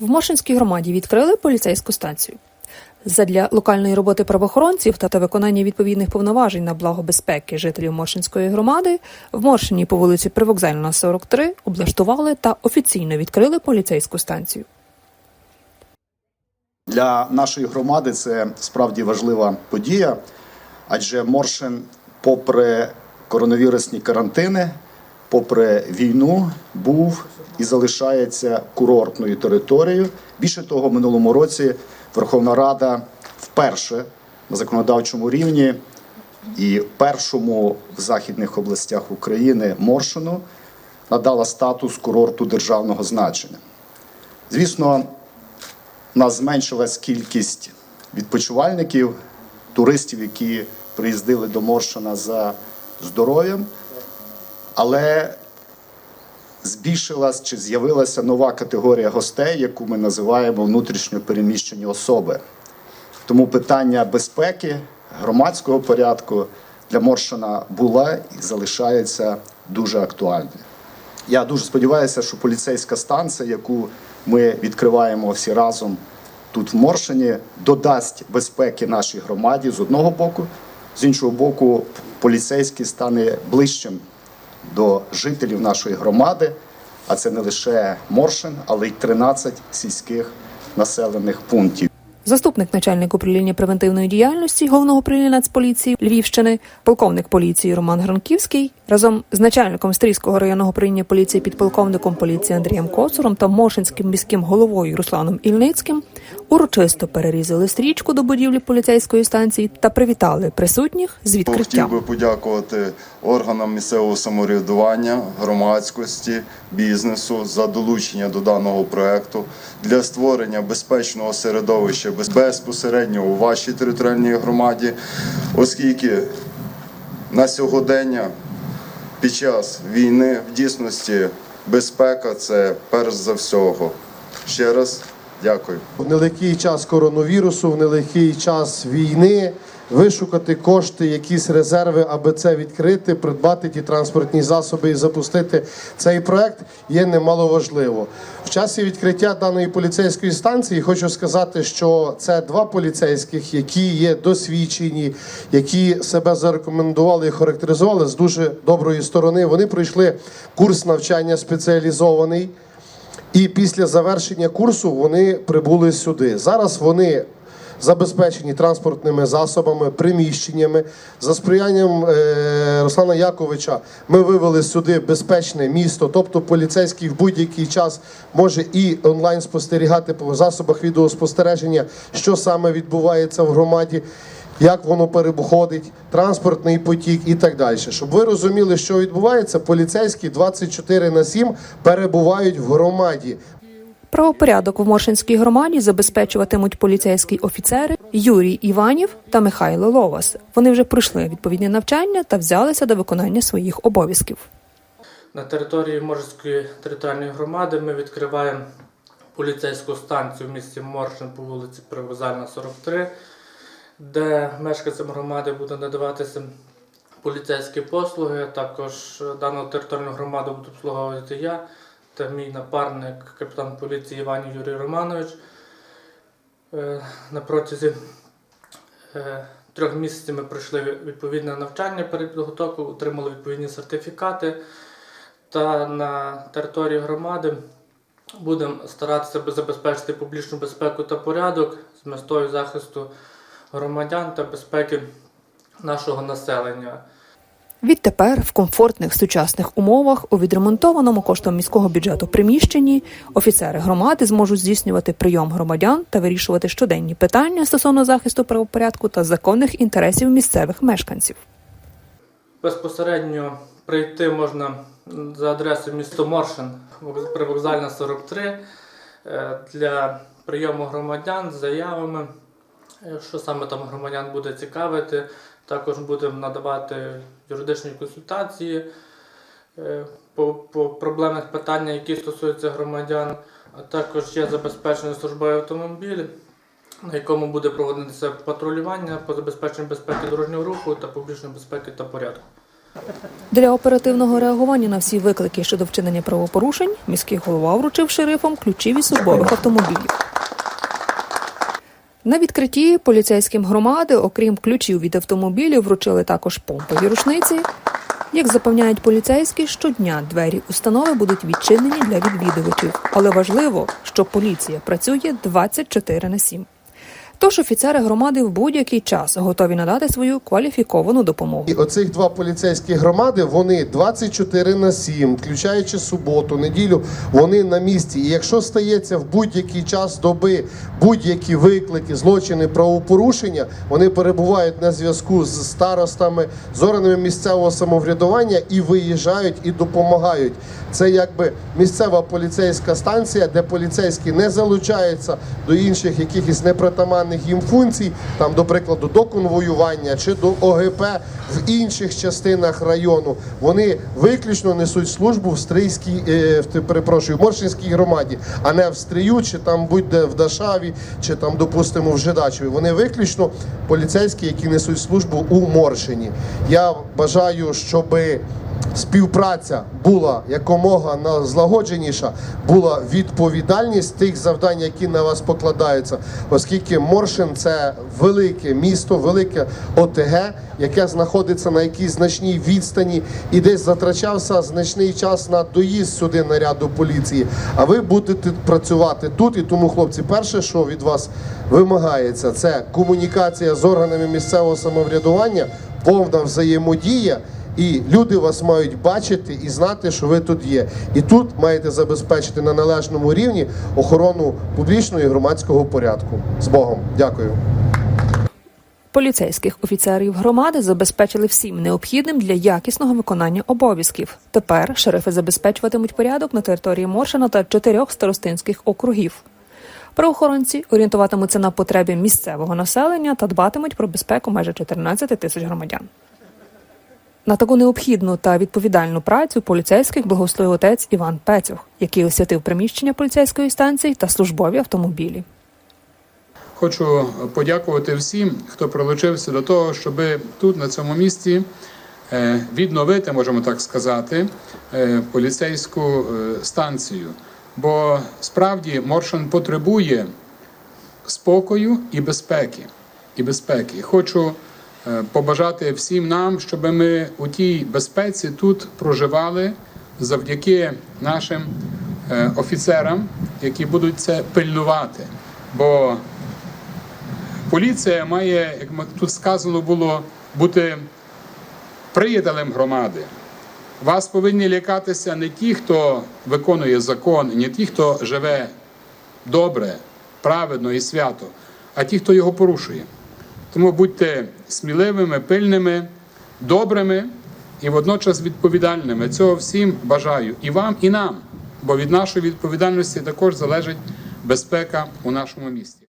В Моршинській громаді відкрили поліцейську станцію. Задля локальної роботи правоохоронців та, та виконання відповідних повноважень на благо безпеки жителів Моршинської громади в Моршині по вулиці Привокзальна 43 облаштували та офіційно відкрили поліцейську станцію. Для нашої громади це справді важлива подія, адже Моршин, попри коронавірусні карантини, попри війну, був і залишається курортною територією. Більше того, в минулому році Верховна Рада вперше на законодавчому рівні і першому в західних областях України Моршину надала статус курорту державного значення. Звісно, у нас зменшилась кількість відпочивальників, туристів, які приїздили до Моршина за здоров'ям, але збільшилась чи з'явилася нова категорія гостей, яку ми називаємо внутрішньо переміщені особи. Тому питання безпеки, громадського порядку для Моршина була і залишається дуже актуальним. Я дуже сподіваюся, що поліцейська станція, яку ми відкриваємо всі разом тут в Моршині, додасть безпеки нашій громаді з одного боку, з іншого боку, поліцейський стане ближчим до жителів нашої громади, а це не лише Моршин, але й 13 сільських населених пунктів. Заступник начальника управління превентивної діяльності головного управління Нацполіції Львівщини, полковник поліції Роман Гранківський разом з начальником Стрійського районного управління поліції підполковником поліції Андрієм Коцуром та Моршинським міським головою Русланом Ільницьким урочисто перерізали стрічку до будівлі поліцейської станції та привітали присутніх з Хотів би подякувати органам місцевого самоврядування, громадськості, бізнесу за долучення до даного проекту для створення безпечного середовища без- безпосередньо у вашій територіальній громаді, оскільки на сьогодення під час війни в дійсності безпека це перш за всього. Ще раз дякую. В нелегкий час коронавірусу, в нелегкий час війни вишукати кошти, якісь резерви, аби це відкрити, придбати ті транспортні засоби і запустити цей проект є немаловажливо. В часі відкриття даної поліцейської станції хочу сказати, що це два поліцейських, які є досвідчені, які себе зарекомендували і характеризували з дуже доброї сторони. Вони пройшли курс навчання спеціалізований. І після завершення курсу вони прибули сюди. Зараз вони забезпечені транспортними засобами, приміщеннями. За сприянням е, Руслана Яковича ми вивели сюди безпечне місто, тобто поліцейський в будь-який час може і онлайн спостерігати по засобах відеоспостереження, що саме відбувається в громаді. Як воно переходить, транспортний потік і так далі. Щоб ви розуміли, що відбувається, поліцейські 24 на 7 перебувають в громаді. Правопорядок в Моршинській громаді забезпечуватимуть поліцейські офіцери Юрій Іванів та Михайло Ловас. Вони вже пройшли відповідне навчання та взялися до виконання своїх обов'язків. На території Морської територіальної громади ми відкриваємо поліцейську станцію в місті Моршин по вулиці Привокзальна, 43, де мешканцям громади буде надаватися поліцейські послуги. Також дану територіальну громаду буду обслуговувати я та мій напарник, капітан поліції Іванів Юрій Романович. Е, На протязі е, трьох місяців ми пройшли відповідне навчання перед підготовкою, отримали відповідні сертифікати. Та на території громади будемо старатися забезпечити публічну безпеку та порядок з метою захисту громадян та безпеки нашого населення. Відтепер в комфортних сучасних умовах у відремонтованому коштом міського бюджету приміщенні офіцери громади зможуть здійснювати прийом громадян та вирішувати щоденні питання стосовно захисту правопорядку та законних інтересів місцевих мешканців. Безпосередньо прийти можна за адресою місто Моршин, привокзальна 43, е, для прийому громадян з заявами, що саме там громадян буде цікавити. Також будемо надавати юридичні консультації е, по, по проблемних питаннях, які стосуються громадян, а також є забезпечений службовий автомобіль, на якому буде проводитися патрулювання по забезпеченню безпеки дорожнього руху та публічної безпеки та порядку. Для оперативного реагування на всі виклики щодо вчинення правопорушень міський голова вручив шерифам ключі від службових автомобілів. На відкритті поліцейським громади, окрім ключів від автомобілів, вручили також помпові рушниці. Як запевняють поліцейські, щодня двері установи будуть відчинені для відвідувачів, але важливо, що поліція працює 24 на 7. Тож офіцери громади в будь-який час готові надати свою кваліфіковану допомогу. І оцих два поліцейські громади, вони 24 на 7, включаючи суботу, неділю, вони на місці. І якщо стається в будь-який час доби будь-які виклики, злочини, правопорушення, вони перебувають на зв'язку з старостами, з органами місцевого самоврядування і виїжджають і допомагають. Це якби місцева поліцейська станція, де поліцейські не залучаються до інших якихось непритаманних їм функцій, там, до прикладу, до конвоювання чи до ОГП в інших частинах району. Вони виключно несуть службу в Стрийській, е, перепрошую, в Моршинській громаді, а не в Стрию, чи там будь-де в Дашаві, чи там, допустимо, в Жидачеві. Вони виключно поліцейські, які несуть службу у Моршині. Я бажаю, щоби співпраця була якомога злагодженіша, була відповідальність тих завдань, які на вас покладаються, оскільки Моршин це велике місто, велике ОТГ, яке знаходиться на якійсь значній відстані, і десь затрачався значний час на доїзд сюди наряду поліції. А ви будете працювати тут, і тому, хлопці, перше, що від вас вимагається, це комунікація з органами місцевого самоврядування, повна взаємодія. І люди вас мають бачити і знати, що ви тут є. І тут маєте забезпечити на належному рівні охорону публічного і громадського порядку. З Богом, дякую. Поліцейських офіцерів громади забезпечили всім необхідним для якісного виконання обов'язків. Тепер шерифи забезпечуватимуть порядок на території Моршина та чотирьох старостинських округів. Правоохоронці орієнтуватимуться на потреби місцевого населення та дбатимуть про безпеку майже 14 тисяч громадян. На таку необхідну та відповідальну працю поліцейських благословив отець Іван Пецюх, який освятив приміщення поліцейської станції та службові автомобілі. Хочу подякувати всім, хто прилучився до того, щоб тут, на цьому місці, е, відновити, можемо так сказати, е, поліцейську е, станцію. Бо справді Моршин потребує спокою і безпеки. І безпеки. Хочу побажати всім нам, щоб ми у тій безпеці тут проживали завдяки нашим е, офіцерам, які будуть це пильнувати. Бо Поліція має, як тут сказано було, бути приятелем громади. Вас повинні лякатися не ті, хто виконує закон, не ті, хто живе добре, праведно і свято, а ті, хто його порушує. Тому будьте сміливими, пильними, добрими і водночас відповідальними. Цього всім бажаю і вам, і нам, бо від нашої відповідальності також залежить безпека у нашому місті.